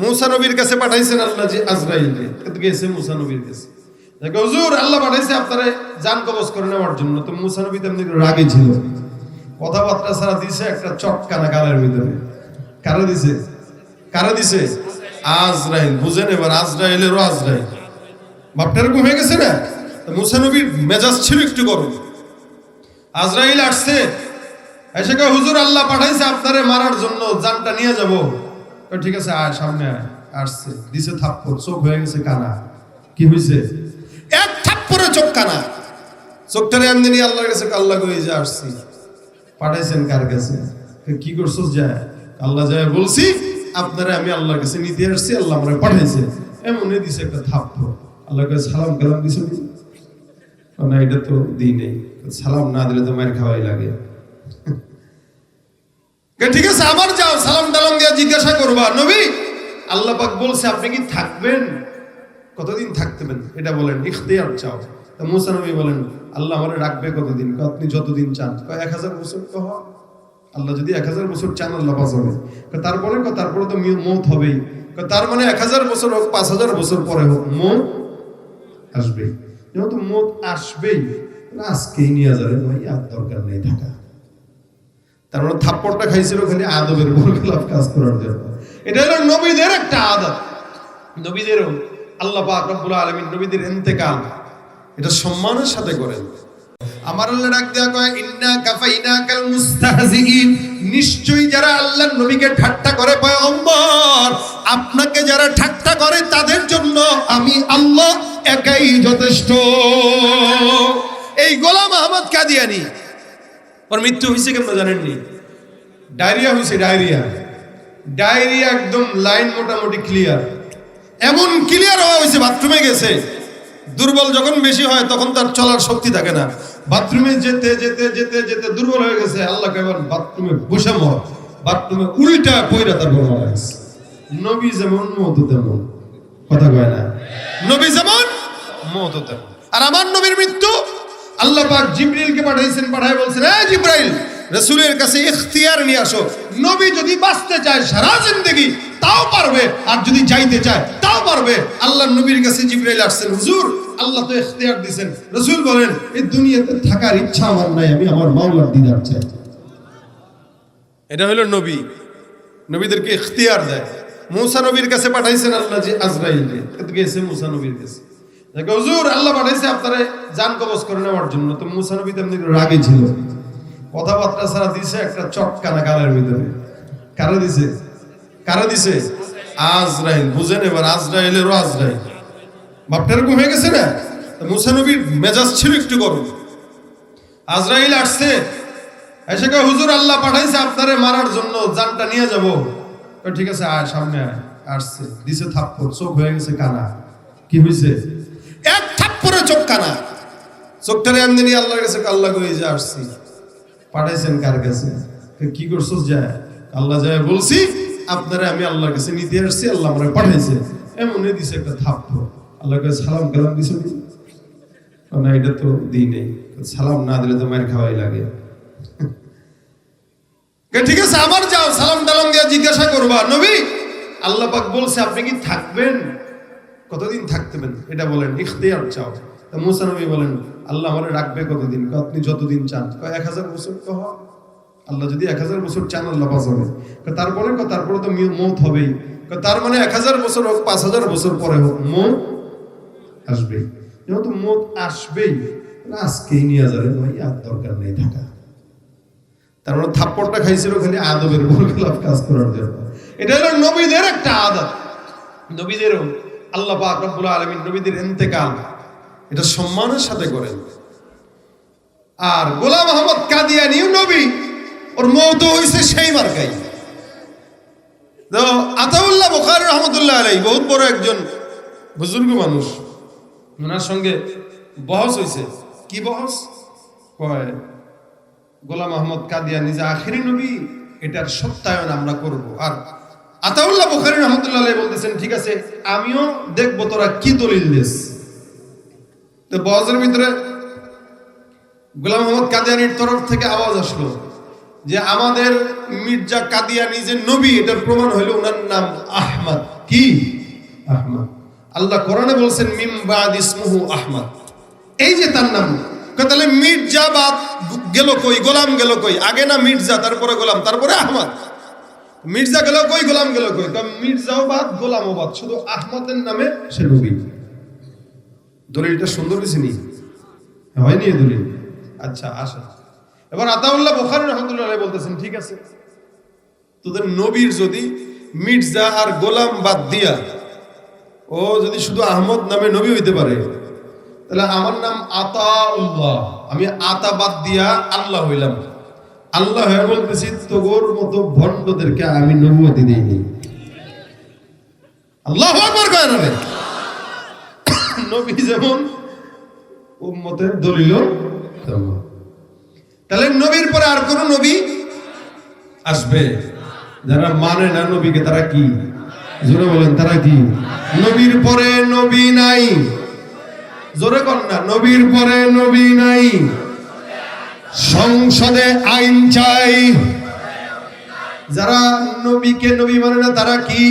মুসা নবীর কাছে পাঠাইছেন আল্লাহ যে আজরাইলকে। কিন্তু গেছে মুসা নবীর কাছে। হুজুর, আল্লাহ পাঠাইছে আপনারে জান কবজ করে নেওয়ার জন্য। তো মুসা নবী তেমনি রাগে ছিল। কথাবার্তা ছাড়া দিছে একটা চটকানা গালের ভিতরে। কারে দিছে? কারে দিছে? আজরাইল। বুঝেন এবার আজরাইলেরও আজরাইল। বাপটা এরকম হয়ে গেছে না? তো মুসা নবীর মেজাজ ছিল একটু গরম। আজরাইল আসছে। এসে হুজুর, আল্লাহ পাঠাইছে আপনারে মারার জন্য, জানটা নিয়ে যাব। ঠিক আছে আয় সামনে আয়। আসছে। দিছে থাপ্পড় চোখ হয়ে গেছে কানা। কি হয়েছে এক থাপ্পড়ে চোখ কানা। চোখটারে এমনি নিয়ে আল্লাহর কাছে কয়, আল্লাহ কই যে আসছি। পাঠাইছেন কার কাছে? কি করছ যায়? আল্লাহ যায় বলছি আপনারা আমি আল্লাহর কাছে নিতে আসছি আল্লাহ আমরা পাঠাইছে। এমনই দিছে একটা থাপ্পড়। আল্লাহ কাছে সালাম কালাম দিছে না এটা তো দিই নেই। সালাম না দিলে তো মায়ের খাওয়াই লাগে। ঠিক আছে, আবার যাও, সালাম টালাম দিয়ে জিজ্ঞাসা করবা। নবী, আল্লাহ পাক বলছে, আপনি কি থাকবেন? কতদিন থাকতেবেন এটা বলেন, ইখতিয়ার চাও। তা মুসা নবী বলেন, আল্লাহ আমারে রাখবে কতদিন? আপনি যতদিন চান। এক হাজার বছর কহ আল্লাহ যদি এক হাজার বছর চান, আল্লাহ বাঁচাবে। তারপরে তারপরে তো মৌত হবেই। তার মানে এক হাজার বছর হোক, পাঁচ হাজার বছর পরে হোক মৌত আসবেই। যেহেতু মত আসবেই, আজকেই নিয়ে যাবে, ভাই, আর দরকার নেই থাকা তার মানে থাপ্পড়টা খাইছিল খালি আদবের বরখেলাফ কাজ করার জন্য। এটা হলো নবীদের একটা আদত নবীদেরও আল্লাহ পাক রব্বুল আলামিন নবীদের ইন্তেকাল, এটা সম্মানের সাথে করেন। আমার আল্লাহ ডাক দেয়া কয়, ইন্না কাফাইনাকাল মুস্তাহজিইন। নিশ্চয়ই যারা আল্লাহর নবীকে ঠাট্টা করে, পয়গম্বর, আপনাকে যারা ঠাট্টা করে, তাদের জন্য আমি আল্লাহ একাই যথেষ্ট। এই গোলাম আহমদ কাদিয়ানি ওর মৃত্যু হয়েছে কেমন জানেননি? ডায়রিয়া হয়েছে, ডায়রিয়া। ডায়রিয়া একদম লাইন মোটামুটি ক্লিয়ার। এমন ক্লিয়ার হওয়া হয়েছে, বাথরুমে গেছে। দুর্বল যখন বেশি হয়, তখন তার চলার শক্তি থাকে না। বাথরুমে যেতে যেতে যেতে যেতে দুর্বল হয়ে গেছে আল্লাহ কেবল বাথরুমে বসে মর। বাথরুমে উল্টা পয়রা তারপর মারা গেছে। নবী যেমন, মত তেমন। কথা কয় না? নবী যেমন, মত তেমন। আর আমার নবীর মৃত্যু আল্লাহ পাক জিব্রাইলকে পাঠাইছেন, পাঠায় বলছেন, এই জিব্রাইল, রাসূলের কাছে ইখতিয়ার নিয়ে আসো। নবী যদি বাঁচতে চায় সারা জিন্দেগি, তাও পারবে। আর যদি যাইতে চায়, তাও পারবে। আল্লাহর নবীর কাছে জিব্রাইল আসছেন, হুজুর, আল্লাহ তো ইখতিয়ার দিবেন রাসূল বলেন, এই দুনিয়াতে থাকার ইচ্ছা আমার নাই, আমি আমার মাওলার দিদার চাই। এটা হলো নবী। নবীদেরকে ইখতিয়ার দেয়। মুসা নবীর কাছে পাঠাইছেন আল্লাহ যে আজরাইলকে। কিন্তু গেছে মুসা নবীর কাছে। দেখো, হুজুর, আল্লাহ পাঠাইছে আপনারা জান কবজ করে নেওয়ার জন্য। তো মুসা নবী তেমনি রাগে ছিল। কথাবার্তা ছাড়া দিছে একটা চটকানা গালের ভিতরে। কারে দিছে? কারে দিছে? আজরাইল। বুঝেন এবার, আজরাইলেরও আজরাইল। বাপটা এরকম হয়ে গেছে না? মুসা নবীর মেজাজ ছিল একটু গরম। আজরাইল আসছে। এসে কয়, হুজুর, আল্লাহ পাঠাইছে আপনারে মারার জন্য জানটা নিয়ে যাব। ঠিক আছে, আয়, সামনে আয়। আসছে। দিছে থাপ্পড়, চোখ হয়ে গেছে কানা। কি হয়েছে চোখ কানা। চোখটারে এমনি নিয়ে আল্লাহর কাছে আল্লাহ কই যে আসছি। পাঠাইছেন কার কাছে? কি করছস যায়? আল্লাহ যায় বলছি, আপনারা আমি আল্লাহর কাছে নিতে আসছি, আল্লাহ আমরা পাঠাইছে। এমনই দিছে একটা থাপ্পড়। আল্লাহ কাছে সালাম কালাম দিছে? না? এটা তো দিই নেই। সালাম না দিলে তো মায়ের খাওয়াই লাগে। ঠিক আছে, আবার যাও, সালাম টালাম দিয়ে জিজ্ঞাসা করবা। নবী, আল্লাহ পাক বলছে, আপনি কি থাকবেন? কতদিন থাকতেবেন এটা বলেন, ইখতিয়ার চাও। তা মুসা নবী বলেন, আল্লাহ আমারে রাখবে কতদিন? আপনি যতদিন চান। এক হাজার বছর? তো কহ, আল্লাহ যদি এক হাজার বছর চান, আল্লাহ বাঁচাবে তারপরে? তারপরে তো মৌত হবেই। তার মানে এক হাজার বছর হোক, পাঁচ হাজার বছর পরে হোক, মৌত আসবেই যেহেতু মত আসবেই আজকেই নিয়ে যাবে, ভাই, আর দরকার নেই থাকা তার মানে থাপ্পড়টা খাইছিল খালি আদবের বরখেলাফ কাজ করার জন্য। এটা হলো নবীদের একটা আদত নবীদেরও আল্লাহ পাক রব্বুল আলামিন নবীদের ইন্তেকাল। এটা সম্মানের সাথে করেন। আর গোলাম আহমদ কাদিয়ানিও নবী, ওর মৌত হইছে সেই মার্কাই আতাউল্লাহ বুখারী রহমতুল্লাহ আলাই বহুত বড় একজন বুজুর্গ মানুষ। ওনার সঙ্গে বহস হইছে। কি বহস? কয়, গোলাম আহমদ কাদিয়া নিজে আখেরি নবী, এটার সত্যায়ন আমরা করব। আর আতাউল্লাহ বুখারী রহমতুল্লাহ বলতেছেন, ঠিক আছে, আমিও দেখব তোরা কি দলিল দিস? তো বহসের ভিতরে গোলাম মোহাম্মদ কাদিয়ানির তরফ থেকে আওয়াজ আসলো যে আমাদের মির্জা কাদিয়ানি যে নবী, এটার প্রমাণ হইল ওনার নাম আহমদ। কি? আহমদ। আল্লাহ কোরআনে বলছেন, মিম বাদ ইসমুহু আহমদ। এই যে তার নাম তাহলে মির্জা বাদ গেল কই, গোলাম গেল কই? আগে না মির্জা, তারপরে গোলাম, তারপরে আহমদ। মির্জা গেল কই, গোলাম গেল কই? মির্জাও বাদ, গোলামও বাদ, শুধু আহমদের নামে সে নবী। দলিলটা সুন্দর হয়েছে নি? হয়নি দলিল? আচ্ছা আসা। এবার আতাউল্লাহ বোখারি রহমতুল্লাহ আলাইহি বলতেছেন, ঠিক আছে। তোদের নবীর যদি মির্জা আর গোলাম বাদ দিয়া ও যদি শুধু আহমদ নামে নবী হইতে পারে, তাহলে আমার নাম আতাউল্লাহ। আমি আতা বাদ দিয়া আল্লাহ হইলাম। আল্লাহ হয়ে বলতেছি, তোগোর মতো ভণ্ডদেরকে আমি নবুয়তি দিইনি। আল্লাহ কয় না? নবী যেমন উম্মতের দলিল। তাহলে নবীর পরে আর কোন নবী আসবে? যারা মানে না নবীকে, তারা কি? জোরে বলেন, তারা কি? নবীর পরে নবী নাই। জোরে কর না, নবীর পরে নবী নাই। সংসদে আইন চাই। যারা নবীকে নবী মানে না, তারা কি?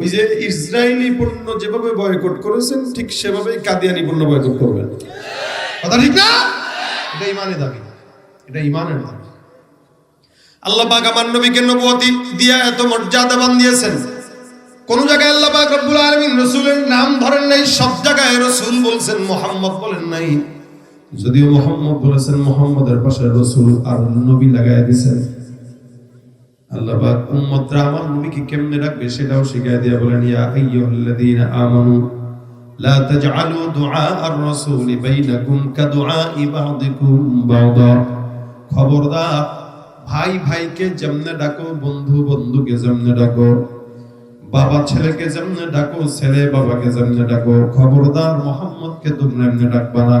ওই যে ইসরায়েলি পণ্য যেভাবে বয়কট করেছেন, ঠিক সেভাবে কাদিয়ানি পণ্য বয়কট করবেন। কথা ঠিক না? এটা ইমানে দাবি, এটা ইমানের দাবি। আল্লাহ পাক আমার নবীকে নবুয়তি দিয়া এত মর্যাদাবান দিয়েছেন কোন জায়গায় আল্লাহ পাক রব্বুল আলামিন রাসূলের নাম ধরেন নাই, সব জায়গায় রাসূল বলছেন, মোহাম্মদ বলেন নাই। যদিও মোহাম্মদ বলেছেন, মোহাম্মদের পাশে রাসূল আর নবী লাগায় দিয়েছেন। আল্লাহ পাক উম্মতরা আমার নবীকে কেমনে রাখবে সেটাও দিয়া বলেন, ইয়া আইয়ুহাল্লাযীনা আমানু, লা তাজআলু দুআ আর-রাসূলি বাইনাকুম বা'দিকুম বা'দা। খবরদার, ভাই ভাইকে যেমনে ডাকো, বন্ধু বন্ধুকে যেমনে ডাকো, বাবা ছেলেকে যেমনে ডাকো, ছেলে বাবাকে যেমনে ডাকো, খবরদার মোহাম্মদকে তোমরা এমনি ডাকবা না।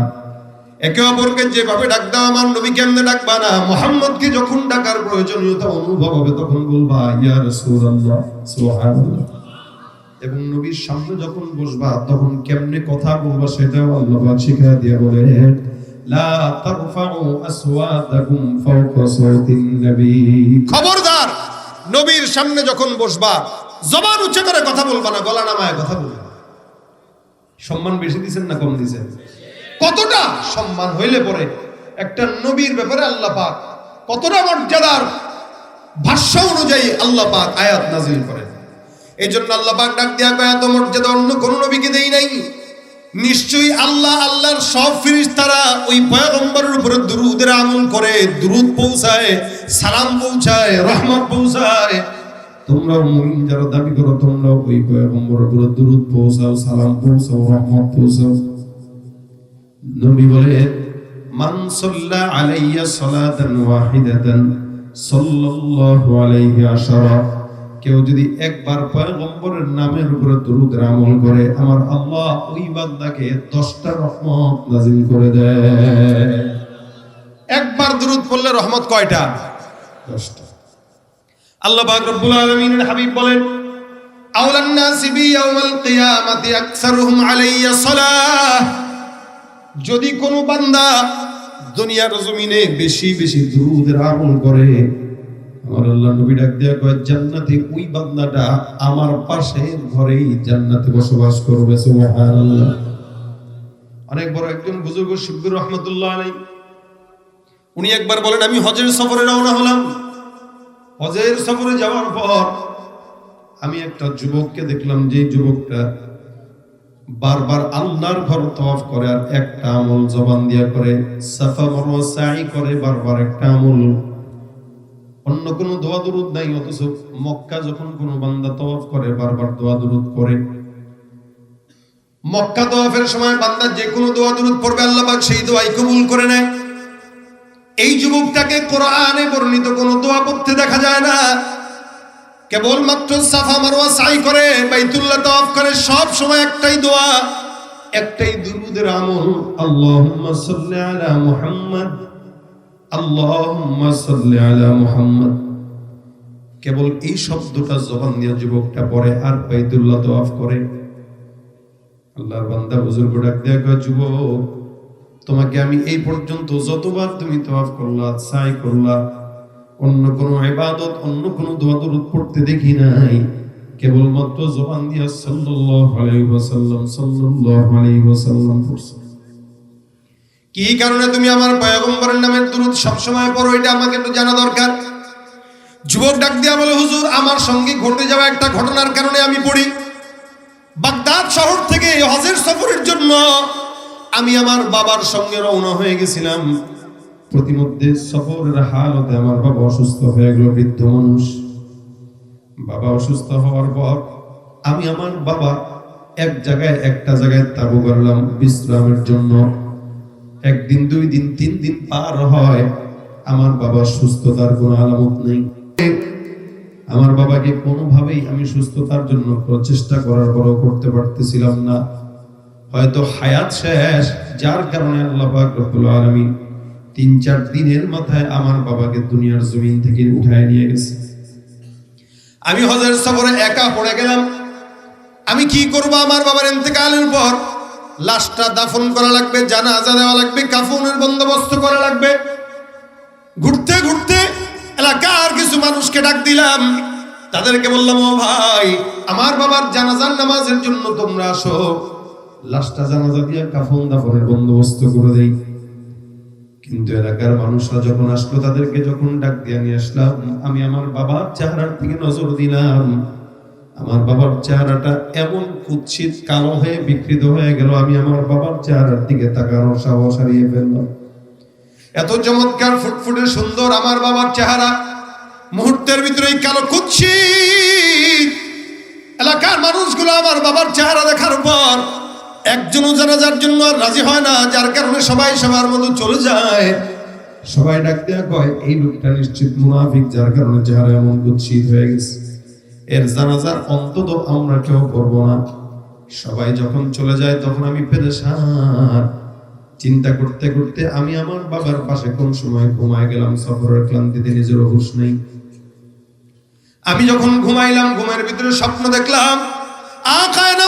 একে অপরকে যেভাবে ডাক দাও, আমার নবী কেমনে ডাকবা না? মোহাম্মদকে যখন ডাকার প্রয়োজনীয়তা অনুভব হবে, তখন বলবা, ইয়া রাসূলুল্লাহ, সুবহানাল্লাহ। এবং নবীর সামনে যখন বসবা, তখন কেমনে কথা বলবা সেটাও আল্লাহ পাক শিখিয়ে দিয়ে বলে, লা তারফাউ আসওয়াতাকুম ফাওকা সাওতিন নবী। খবরদার, নবীর সামনে যখন বসবা, জবান উচ্চ করে কথা বলবা না, গলা নামায় কথা বলবা। সম্মান বেশি দিছেন না কম দিছেন? কতটা সম্মান হইলে পরে? একটা নবীর ব্যাপারে আল্লাহ পাক কতটা মর্যাদার ভাষ্য অনুযায়ী আল্লাহ পাক আয়াত নাজিল করেন। এই জন্য আল্লাহ পাক ডাক দেয়া কয়, এত মর্যাদা অন্য কোন নবীকে দেই নাই। নিশ্চয়ই আল্লাহ আল্লাহর সব ফিরিস্তারা ওই পয়গম্বরের উপরে দুরুদের আমল করে, দুরুদ পৌঁছায়, সালাম পৌঁছায়, রহমত পৌঁছায়। তোমরাও মুমিন যারা দাবি করো, তোমরাও ওই পয়গম্বরের উপরে দুরুদ পৌঁছাও, সালাম পৌঁছাও, রহমত পৌঁছাও। নবী বলে মান সাল্লা আলাইয়া সালাতান ওয়াহিদাতান সাল্লাল্লাহু আলাইহি আশারা কেউ যদি একবার পয়গম্বরের নামের উপরে দরুদের আমল করে আমার আল্লাহ ওই বান্দাকে 10টা রহমত নাজিল করে দেয়। একবার দরুদ পড়লে রহমত কয়টা? 10টা আল্লাহ পাক রব্বুল আলামিনের হাবিব বলেন আওলান নাসি কিয়ামাতি আকসারুহুম আলাইয়া সালাহ। যদি কোনো বান্দা দুনিয়ার জমিনে বেশি বেশি দুরুদের আমল করে, আমার আল্লাহ নবী ডাক দেয়া কয়, জান্নাতে ওই বান্দাটা আমার পাশে ঘরেই জান্নাতে বসবাস করবে, সুবহানাল্লাহ। অনেক বড় একজন বুজুর্গ শিববুর রহমতুল্লাহ আলাই উনি একবার বলেন, আমি হজের সফরে রওনা হলাম। হজের সফরে যাওয়ার পর আমি একটা যুবককে দেখলাম, যে যুবকটা বারবার আল্লাহর ঘর তওয়াফ করে আর একটা আমল জবান দিয়া করে, সাফা মারওয়া সাই করে বারবার একটা আমল। অন্য কোনো দোয়া দুরুদ নাই, অথচ মক্কা যখন কোনো বান্দা তওয়াফ করে, বারবার দোয়া দুরুদ করে। মক্কা তওয়াফের সময় বান্দা যে কোনো দোয়া দুরুদ পড়বে, আল্লাহ পাক সেই দোয়াই কবুল করে নেয়। এই যুবকটাকে কোরআনে বর্ণিত কোনো দোয়া পড়তে দেখা যায় না। কেবলমাত্র সাফা মারওয়া সাই করে, বাইতুল্লাহ তাওয়াফ করে, সব সময় একটাই দোয়া, একটাই দুরুদের আমল। আল্লাহুম্মা সাল্লি আলা মুহাম্মদ। আল্লাহুম্মা সাল্লি আলা মুহাম্মদ। কেবল এই শব্দটা জবান দিয়ে যুবকটা পড়ে আর বাইতুল্লাহ তাওয়াফ করে। আল্লাহর বান্দা বুজুর্গ ডাক দেয়া কয় যুবক, তোমাকে আমি এই পর্যন্ত যতবার তুমি তাওয়াফ করলা, সাই করলা অন্য কোনো ইবাদত, অন্য কোনো দোয়া দরুদ পড়তে দেখি নাই। কেবলমাত্র জবান দিয়া সাল্লাল্লাহু আলাইহি ওয়াসাল্লাম, সাল্লাল্লাহু আলাইহি ওয়াসাল্লাম পড়ছে। কি কারণে তুমি আমার পয়গম্বরের নামের দুরূদ সবসময় পড়ো, এটা আমাকে একটু জানা দরকার? যুবক ডাক দিয়া বলে, হুজুর, আমার সঙ্গে ঘটে যাওয়া একটা ঘটনার কারণে আমি পড়ি। বাগদাদ শহর থেকে হজের সফরের জন্য আমি আমার বাবার সঙ্গে রওনা হয়ে গেছিলাম। প্রতিমধ্যে সফরের হালতে আমার বাবা অসুস্থ হয়ে গেল, বৃদ্ধ মানুষ। বাবা অসুস্থ হওয়ার পর আমি আমার বাবা এক জায়গায় একটা জায়গায় তাবু করলাম বিশ্রামের জন্য। একদিন, দুই দিন, তিন দিন পার হয়, আমার বাবার সুস্থতার কোনো আলামত নেই। আমার বাবাকে কোনোভাবেই আমি সুস্থতার জন্য প্রচেষ্টা করার পরও করতে পারতেছিলাম না। হয়তো হায়াত শেষ, যার কারণে আল্লাহ আলামিন তিন চার দিনের মাথায় আমার বাবাকে দুনিয়ার জমিন থেকে উঠায় নিয়ে গেছে। আমি হজের সফরে একা পড়ে গেলাম। আমি কি করব? আমার বাবার ইন্তেকালের পর লাশটা দাফন করা লাগবে, জানাজা দেওয়া লাগবে, কাফনের বন্দোবস্ত করা লাগবে। ঘুরতে ঘুরতে এলাকার কিছু মানুষকে ডাক দিলাম। তাদেরকে বললাম, ও ভাই, আমার বাবার জানাজার নামাজের জন্য তোমরা আসো। লাশটা জানাজা দিয়ে কাফন দাফনের বন্দোবস্ত করে দেই। কিন্তু এলাকার মানুষরা যখন আসলো, তাদেরকে যখন ডাক দিয়ে নিয়ে আসলাম, আমি আমার বাবার চেহারার দিকে নজর দিলাম। আমার বাবার চেহারাটা এমন কুৎসিত, কালো হয়ে বিকৃত হয়ে গেল, আমি আমার বাবার চেহারার দিকে তাকানোর সাহস হারিয়ে ফেললাম। এত চমৎকার, ফুটফুটে সুন্দর আমার বাবার চেহারা। মুহূর্তের ভিতরেই কালো কুৎসিত এলাকার মানুষগুলো আমার বাবার চেহারা দেখার পর একজনও জানাজার জন্য আর রাজি হয় না, যার কারণে সবাই সবার মতো চলে যায়। সবাই ডাক দেয়া কয়, এই লোকটা নিশ্চিত মুনাফিক, যার কারণে চেহারা এমন কুৎসিত হয়ে গেছে। এর জানাজার অন্তত আমরা কেউ করব না। সবাই যখন চলে যায়, তখন আমি পেরেশান। চিন্তা করতে করতে আমি আমার বাবার পাশে কোন সময় ঘুমায় গেলাম, সফরের ক্লান্তিতে নিজের হুশ নেই। আমি যখন ঘুমাইলাম, ঘুমের ভিতরে স্বপ্ন দেখলাম নামদার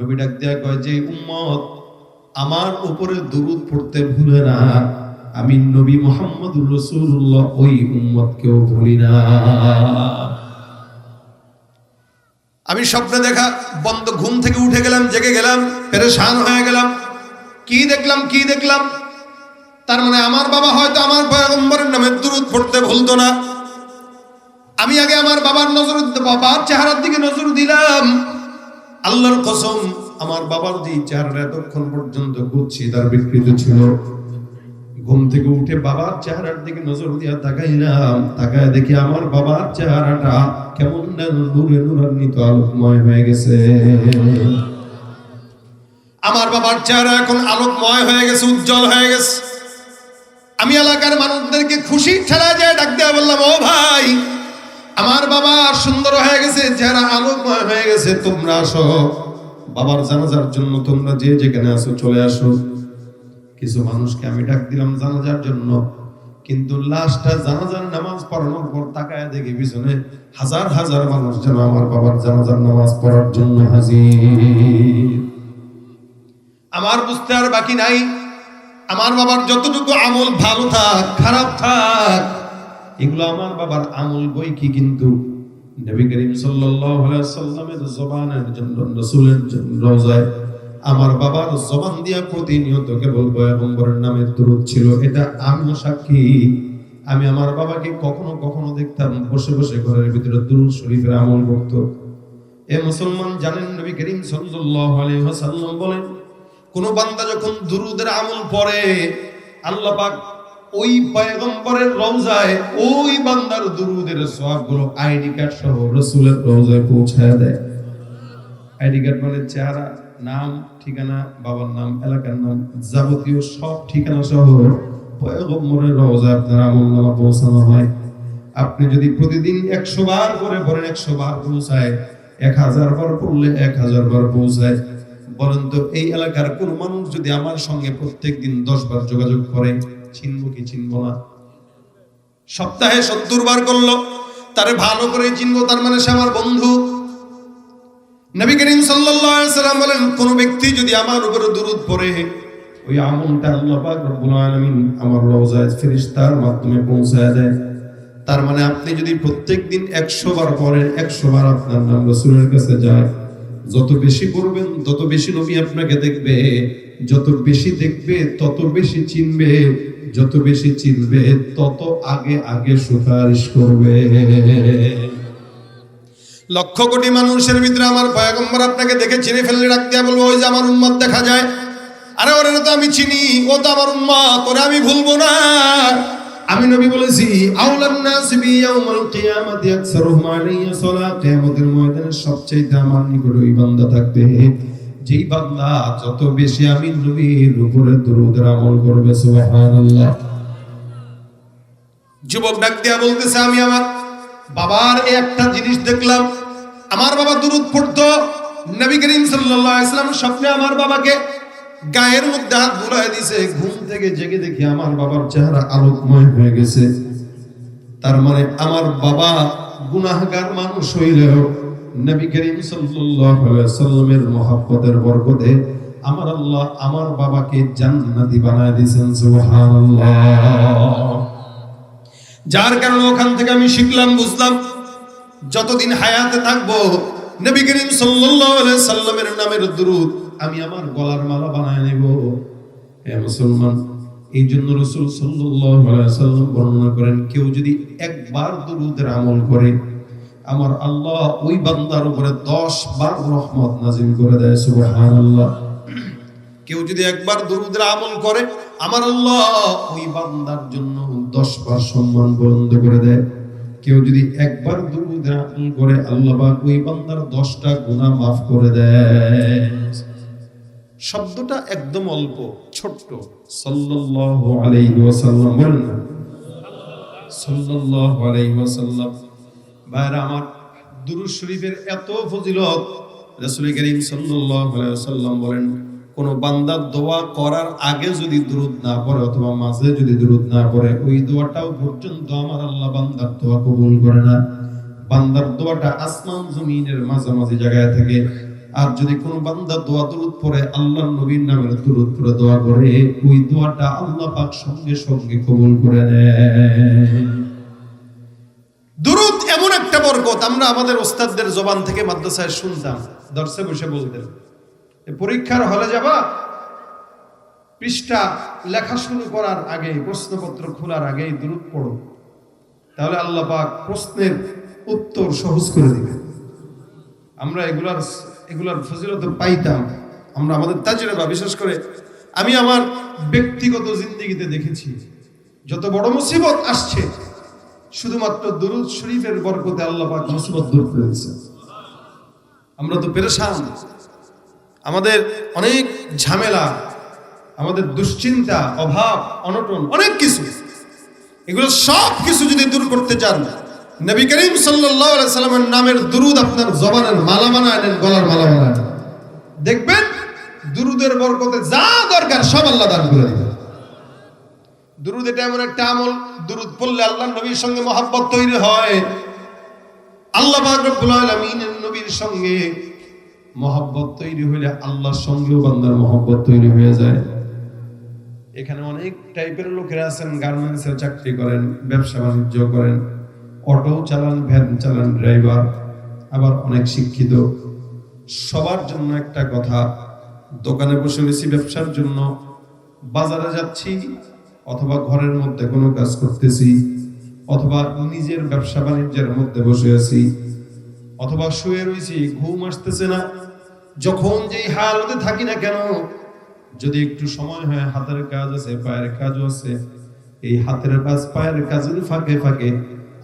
নবী ডাক দিয়া কয় যে, উম্মত, আমার উপরে দুরূদ পড়তে ভুলে না। আমি নবী মোহাম্মদুর রাসূলুল্লাহ, ওই উম্মতকেও ভুলি না। আমি স্বপ্নে দেখা, বন্ধ ঘুম থেকে উঠে গেলাম, জেগে গেলাম, পেরেশান হয়ে গেলাম। কি দেখলাম কি দেখলাম? তার মানে আমার বাবা হয়তো আমার পয়গম্বরের নামে দুরুদ পড়তে ভুলতো না। আমি আগে আমার বাবার নজর, বাবার চেহারার দিকে নজর দিলাম আল্লাহর কসম, আমার বাবার যে চেহারাটা এতক্ষণ পর্যন্ত গুচ্ছি, তার বিকৃত ছিল। ঘুম থেকে উঠে বাবার চেহারার দিকে নজর দিয়া তাকাইলাম। তাকায় দেখি আমার বাবার চেহারাটা কেমন যেন নূরে আলোকময় হয়ে গেছে। আমার বাবার চেহারা এখন আলোকময় হয়ে গেছে, উজ্জ্বল হয়ে গেছে। আমি এলাকার মানুষদেরকে খুশি ঠেলা যায় ডাক দেয়া বললাম, ও ভাই আমার বাবা সুন্দর হয়ে গেছে যারা আলোকময় হয়ে গেছে, তোমরা আসো। বাবার জানাজার জন্য তোমরা যে যেখানে আসো চলে আসো। কিছু মানুষকে আমি ডাক দিলাম জানাজার জন্য, কিন্তু লাশটা জানাজার নামাজ পড়ানোর পর তাকায় দেখি পিছনে হাজার হাজার মানুষ যেন আমার বাবার জানাজার নামাজ পড়ার জন্য হাজির। আমার বুঝতে আর বাকি নাই। আমার বাবার যতটুকু আমল ভালো থাক, খারাপ থাক এগুলো আমার বাবার আমল বই কি কিন্তু? নবী করিম সাল্লাল্লাহু আলাইহি সাল্লামের জবানের জন্য, রাসূলের রওজায় আমার বাবার জবান দিয়া প্রতিনিয়ত কেবল পয়গম্বরের নামে দরুদ ছিল। এটা আমিও সাক্ষী। আমি আমার বাবাকে কখনো কখনো দেখতাম বসে বসে ঘরের ভিতরে দুরুদ শরীফের আমল করত এ মুসলমান জানেন, নবী করিম সাল্লাল্লাহু আলাইহি ওয়াসাল্লাম বলেন, কোন বান্দা যখন দুরুদের আমল পড়ে, আল্লাহ পাক ওই পয়গম্বরের রওজায় ওই বান্দার দুরুদের সওয়াবগুলো আইডি কার্ড সহ রাসূলের রওজায় পৌঁছায় দেয়। আইডি কার্ড মানে চেহারা, নাম, ঠিকানা, বাবার নাম, এলাকার নাম, যাবতীয় সব ঠিকানা সহ পয়গম্বরের রওজায় আপনার আমল নামা পৌঁছানো হয়। আপনি যদি প্রতিদিন একশো বার করে পড়েন একশো বার পৌঁছায়, এক হাজার বার পড়লে এক হাজার বার পৌঁছায়। বলেন তো, এই এলাকার কোন মানুষ যদি আমার সঙ্গে প্রত্যেক দিন দশ বার যোগাযোগ করে চিনব কি চিনব না। সপ্তাহে সত্তর বার করল, তারে ভালো করে চিনবো, তার মানে সে আমার বন্ধু। নবী করিম সাল্লাম বলেন, কোন ব্যক্তি যদি আমার উপরে দুরূদ পড়ে, ওই আমলটা আল্লাহ আমার রওজায় ফেরেশতার মাধ্যমে পৌঁছায় দেয়। তার মানে আপনি যদি প্রত্যেক দিন একশো বার পড়েন, একশো বার আপনার নাম রসুলের কাছে যায়। যত বেশি পড়বেন, তত বেশি নবী আপনাকে দেখবে, যত বেশি দেখবে, তত বেশি চিনবে। যত বেশি চিনবে, তত আগে আগে সুপারিশ করবে। লক্ষ কোটি মানুষের ভিতরে আমার পয়গম্বর আপনাকে দেখে চিনে ফেললে দিয়া বলব, ওই যে আমার উম্মত দেখা যায়। আরে ওরে তো আমি চিনি, ও তো আমার উম্মত, ওরে আমি ভুলবো না। আমি নবী বলেছি, আউলান নাস বি ইয়াউমাল কিয়ামাতি আকসারুহুম আলাইয়া সালাত। কিয়ামতের ময়দানে সবচেয়ে আমার নিকট ওই বান্দা থাকবে। যেই বান্দা যত বেশি আমি নবীর উপরে দরুদের আমল করবে, সুবহানাল্লাহ। যুবক ডাক দিয়া বলতেছে আমি আমার বাবার এই একটা জিনিস দেখলাম। আমার বাবা দুরুদ পড়তো। নবী করিম সাল্লাল্লাহু আলাইহি সাল্লাম স্বপ্নে আমার বাবাকে গায়ের মধ্যে হাত বুলায় দিছে। ঘুম থেকে জেগে দেখি আমার বাবার চেহারা আলোকময় হয়ে গেছে। তার মানে আমার বাবা গুনাহগার মানুষ হইলেও নবী করিম সাল্লাল্লাহু আলাইহি সাল্লামের মহব্বতের বরকতে আমার আল্লাহ আমার বাবাকে জান্নাতি বানায় দিয়েছেন, সুবহানাল্লাহ। যার কারণে ওখান থেকে আমি শিখলাম, বুঝলাম, যতদিন হায়াতে থাকব, নবী করিম সাল্লাল্লাহু আলাইহি সাল্লামের নামের দুরূদ আমি আমার গলার মালা বানায় নেব। হে মুসলমান এই জন্য রাসূল আলাইহি সাল্লাম বর্ণনা করেন, কেউ যদি একবার দুরূদের আমল করে আমার আল্লাহ ওই বান্দার উপরে 10 বার রহমত নাজিল করে দেয়, সুবহানাল্লাহ। কেউ যদি একবার দুরুদের আমল করে, আমার আল্লাহ ওই বান্দার জন্য দশ বার সম্মান বন্ধ করে দেয়। কেউ যদি একবার দুরুদের আমল করে, আল্লাহ পাক ওই বান্দার দশটা গুনাহ মাফ করে দেয়। শব্দটা একদম অল্প, ছোট্ট। সাল্লাল্লাহু আলাইহি ওয়াসাল্লাম বলেন সাল্লাল্লাহু আলাইহি ওয়াসাল্লাম। ভাইরা, আমার দুরূদ শরীফের এত ফজিলত সাল্লাল্লাহু আলাইহি ওয়াসাল্লাম বলেন, কোন বান্দার দোয়া করার আগে যদি না পড়ে অথবা মাঝে যদি না পড়ে, ওই দোয়াটাও পর্যন্ত আমার আল্লাহ বান্দার দোয়া কবুল করে না। বান্দার দোয়াটা আসমান জমিনের মাঝামাঝি জায়গায় থাকে। আর যদি কোন বান্দা দোয়া দুরুদ পড়ে, আল্লাহর নবীর নামের দুরুদ পড়ে, দোয়া করে, ওই দোয়াটা আল্লাহ পাক সঙ্গে সঙ্গে কবুল করে নেয় একটা বরকত আমরা আমাদের ওস্তাদদের জবান থেকে মাদ্রাসায় শুনতাম, দর্শে বসে বলতেন। পরীক্ষার হলে যাবা, পৃষ্ঠা লেখা শুরু করার আগে, প্রশ্নপত্র খোলার আগেই দূরত পড়ো। তাহলে আল্লাহ পাক প্রশ্নের উত্তর সহজ করে দিবে আমরা এগুলার এগুলার ফজিলত পাইতাম, আমরা আমাদের তাজরেবা, বিশেষ করে আমি আমার ব্যক্তিগত জিন্দিগিতে দেখেছি, যত বড় মুসিবত আসছে শুধুমাত্র দুরুদ শরীফের বরকতে আল্লাহ পাক মুসিবত দূর করে দিয়েছে আমরা তো পেরেশান। আমাদের অনেক ঝামেলা, আমাদের দুশ্চিন্তা, অভাব, অনটন, অনেক কিছু। এগুলো সব কিছু যদি দূর করতে চান, নবী করিম আলাইহি সাল্লামের নামের দুরুদ আপনার জবানের মালা বানায় গলার মালা বানায় দেখবেন দুরুদের বরকতে যা দরকার সব আল্লাহ দান করে দিবেন। দুরুদ এটা এমন একটা আমল, দুরুদ পড়লে আল্লাহ নবীর সঙ্গে মহাব্বত তৈরি হয়। আল্লাহ আলামিনের নবীর সঙ্গে মহব্বত তৈরি হইলে আল্লাহর সঙ্গেও বান্দার মহব্বত তৈরি হয়ে যায়। এখানে অনেক টাইপের লোকেরা আছেন, গার্মেন্টসের চাকরি করেন, ব্যবসা বাণিজ্য করেন, অটো চালান, ভ্যান চালান, ড্রাইভার, আবার অনেক শিক্ষিত। সবার জন্য একটা কথা, দোকানে বসে রয়েছি ব্যবসার জন্য, বাজারে যাচ্ছি অথবা ঘরের মধ্যে কোনো কাজ করতেছি, অথবা নিজের ব্যবসা বাণিজ্যের মধ্যে বসে আছি, অথবা শুয়ে রয়েছি, ঘুম আসতেছে না। যখন যেই হালতে থাকি না কেন, যদি একটু সময় হয়, হাতের কাজ আছে, পায়ের কাজও আছে, এই হাতের কাজ, পায়ের কাজের ফাঁকে ফাঁকে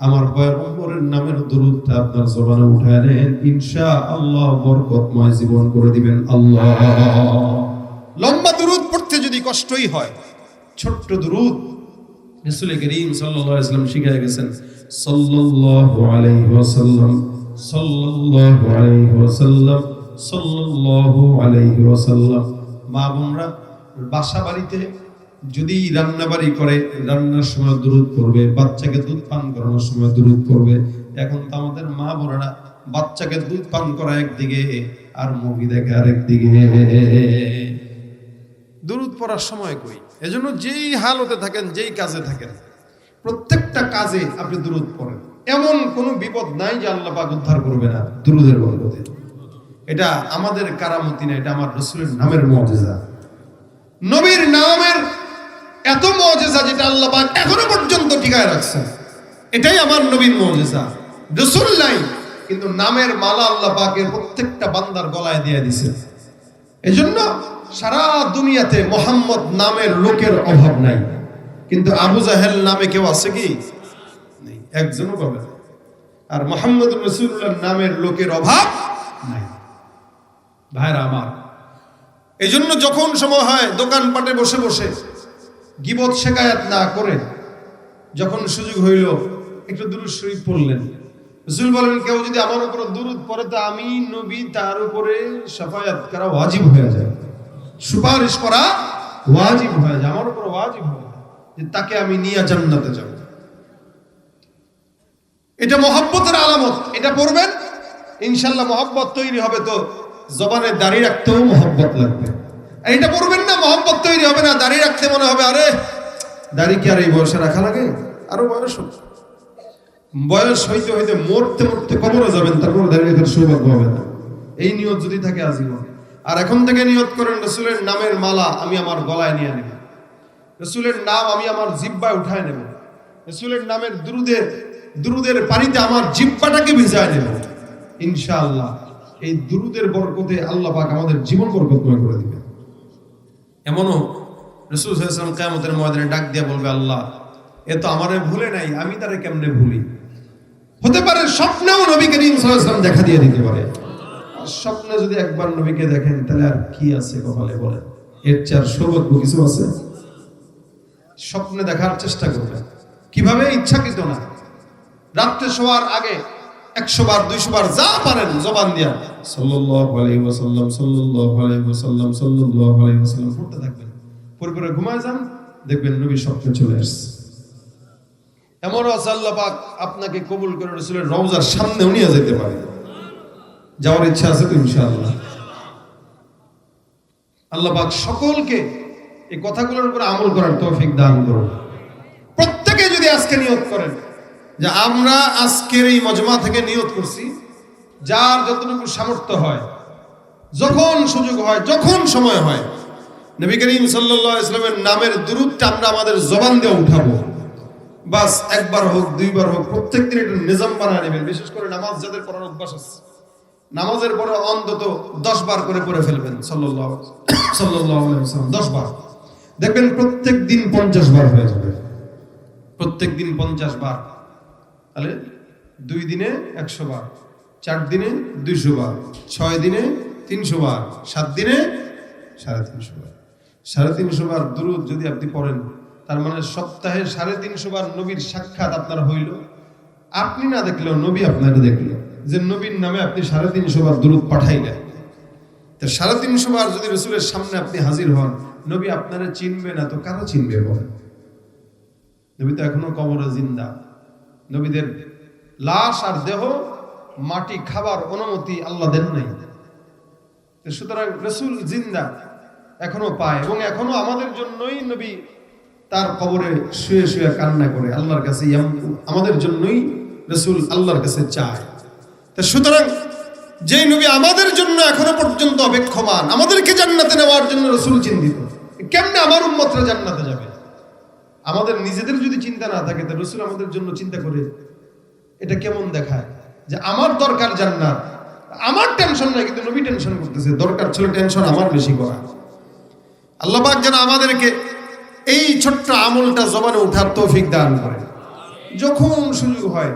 আমার পয়গম্বরের নামের দরুদটা আপনার জবানে উঠায় নেন। ইনশা আল্লাহ বরকতময় জীবন করে দিবেন আল্লাহ। লম্বা দরুদ পড়তে যদি কষ্টই হয় ছোট্ট দরুদ। রাসূল করিম আলাইহি ওয়াসাল্লাম গেছেন, সাল্লাল্লাহু আলাইহি ওয়াসাল্লাম, সাল্লাল্লাহু আলাইহি ওয়াসাল্লাম, সাল্লাল্লাহু আলাইহি ওয়াসাল্লাম। মা বোনরা বাসা বাড়িতে যদি রান্না বাড়ি করে, রান্নার সময় দুরুদ পড়বে, বাচ্চাকে দুধ পান করানোর সময় দুরুদ পড়বে। এখন তো আমাদের মা বোনেরা বাচ্চাকে দুধ পান করা একদিকে আর মুভি দেখে আরেকদিকে পড়ার সময় কই? এজন্য যেই হালতে থাকেন, যেই কাজে থাকেন, প্রত্যেকটা কাজে আপনি দুরুদ পড়েন। এমন কোনো বিপদ নাই যে আল্লাহ পাক উদ্ধার করবে না দুরুদের বরকতে। এটা আমাদের কারামতি না, এটা আমার রসুলের নামের মজেজা। নবীর নামের এত মজেজা যেটা আল্লাহ পাক এখনও পর্যন্ত টিকায় রাখছেন। এটাই আমার নবীর মজেজা। রসুল নাই, কিন্তু নামের মালা আল্লাহ পাকের প্রত্যেকটা বান্দার গলায় দিয়ে দিছে এজন্য সারা দুনিয়াতে মোহাম্মদ নামের লোকের অভাব নাই। কিন্তু আবু জাহেল নামে কেউ আছে কি? একজনও পাবে আর মোহাম্মদ রসুল্লাহ নামের লোকের অভাব নাই। ভাইরা আমার এই জন্য যখন সময় হয়, দোকানপাটে বসে বসে গিবত শেখায়াত না করে, যখন সুযোগ হইল, একটু দুরুদ শরীফ পড়লেন। রসুল বলেন, কেউ যদি আমার উপর দুরুদ পড়ে, তো আমি নবী তার উপরে সাফায়াত করা ওয়াজিব হয়ে যায়। সুপারিশ করা ওয়াজিব হয়ে যায় আমার উপর ওয়াজিব হয়ে। যায় যে তাকে আমি নিয়ে জান্নাতে যাব। এটা মহব্বতের আলামত এটা পড়বেন ইনশাল্লাহ মহব্বত তৈরি হবে তো জবানে দাঁড়িয়ে রাখতেও মহব্বত লাগবে। আর এটা পড়বেন না মহব্বত তৈরি হবে না দাঁড়িয়ে রাখতে মনে হবে আরে দাড়ি কি আর এই বয়সে রাখা লাগে? আরও বয়স হোক। বয়স হইতে হইতে মরতে মরতে কবরে যাবেন তারপর দাঁড়িয়ে রাখার সৌভাগ্য হবে। না এই নিয়ত যদি থাকে আজীবন আর এখন থেকে নিয়ত করেন, রসুলের নামের মালা আমি আমার গলায় নিয়ে নেব। রসুলের নাম আমি আমার জিব্বায় উঠায় নেব। রসুলের নামের দুরুদের দুরুদের পানিতে আমার জিব্বাটাকে ভিজায় নেব। ইনশাআল্লাহ, এই দুরুদের বরকতে আল্লাহ পাক আমাদের জীবন বরকতময় করে দিবে এমনও রসুল সাল্লাম কেমতের ময়দানে ডাক দিয়ে বলবে, আল্লাহ, এ তো আমারে ভুলে নাই, আমি তারে কেমনে ভুলি? হতে পারে স্বপ্নেও নবী করিম দেখা দিয়ে দিতে পারে। স্বপ্নে যদি একবার নবীকে দেখেন, তাহলে আর কি আছে কপালে বলেন? এর চার সৌভাগ্য কিছু আছে? স্বপ্নে দেখার চেষ্টা করবেন। কীভাবে? ইচ্ছাকৃত না। রাত্রে শোয়ার আগে যা পারেন জবান দিয়া। সাল্লাল্লাহু আলাইহি ওয়াসাল্লাম, সাল্লাল্লাহু আলাইহি ওয়াসাল্লাম, সাল্লাল্লাহু আলাইহি ওয়াসাল্লাম পড়তে থাকবেন পরে ঘুমায় যান, দেখবেন নবী স্বপ্নে চলে আসছে। পাক আপনাকে কবুল করে রসুলের রওজার সামনেও নিয়ে যেতে পারে। যাওয়ার ইচ্ছা আছে তো ইনশাআল্লাহ। আল্লাহ সকলকে এই কথাগুলোর উপরে আমল করার তৌফিক দান করুন। প্রত্যেকে যদি আজকে নিয়ত করেন যে আমরা আজকের এই মজমা থেকে নিয়ত করছি, যার যতটুকু সামর্থ্য হয়, যখন সুযোগ হয়, যখন সময় হয়, নবী করিম আলাইহি ইসলামের নামের দুরুদটা আমরা আমাদের জবান দিয়ে উঠাবো। বাস একবার হোক, দুইবার হোক, প্রত্যেকদিন একটা নিজাম বানায় নেবেন, বিশেষ করে নামাজ যাদের পড়ার অভ্যাস আছে। নামাজের পরে অন্তত দশ বার করে পড়ে ফেলবেন দশ বার। দেখবেন প্রত্যেক দিন পঞ্চাশ বার হয়ে যাবে। প্রত্যেক দিন পঞ্চাশ বার। তাহলে দুই দিনে একশো বার, চার দিনে দুইশো বার, ছয় দিনে তিনশো বার, সাত দিনে সাড়ে তিনশো বার। সাড়ে তিনশো বার দুরুদ যদি আপনি পড়েন, তার মানে সপ্তাহে সাড়ে তিনশো বার নবীর সাক্ষাৎ আপনার হইল। আপনি না দেখলেও নবী আপনাকে দেখল। যে নবীর নামে আপনি সাড়ে তিনশো বার দুরুদ পাঠাইলেন। তো সাড়ে তিনশো বার যদি রসুলের সামনে আপনি হাজির হন, নবী আপনারা চিনবে না, তো কারও চিনবে বলেন? নবী তো এখনও কবরে জিন্দা। নবীদের লাশ আর দেহ, মাটি, খাবার, অনুমতি আল্লাহ দেন নাই। সুতরাং রসুল জিন্দা, এখনও পায় এবং এখনও আমাদের জন্যই নবী তার কবরে শুয়ে শুয়ে কান্না করে, আল্লাহর কাছে আমাদের জন্যই রসুল আল্লাহর কাছে চায়। সুতরাং যে নবী আমাদের জন্য এখনও পর্যন্ত অপেক্ষমান, আমাদেরকে জান্নাতে নেওয়ার জন্য রসুল চিন্তিত। কেমনে আমার উম্মতরা জান্নাতে যাবে? আমাদের নিজেদের যদি চিন্তা না থাকে, তা রসুল আমাদের জন্য চিন্তা করে এটা কেমন দেখায়? যে আমার দরকার জান্নাত। আমার টেনশন নাই, কিন্তু নবী টেনশন করতেছে। দরকার ছিল টেনশন আমার বেশি করা আল্লাহ পাক যেন আমাদেরকে এই ছোট্ট আমলটা জবানে উঠার তৌফিক দান করে যখন সুযোগ হয়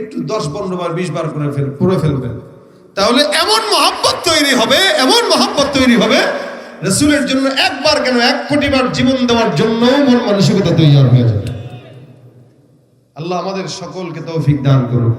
একটু দশ পনেরো বার, বিশ বার করে ফেল, করে ফেলবেন। তাহলে এমন মহাব্বত তৈরি হবে, এমন মহাব্বত তৈরি হবে, রসুলের জন্য একবার কেন এক কোটি বার জীবন দেওয়ার জন্য মন মানসিকতা তৈরি হয়ে যাবে। আল্লাহ আমাদের সকলকে তৌফিক দান করুক।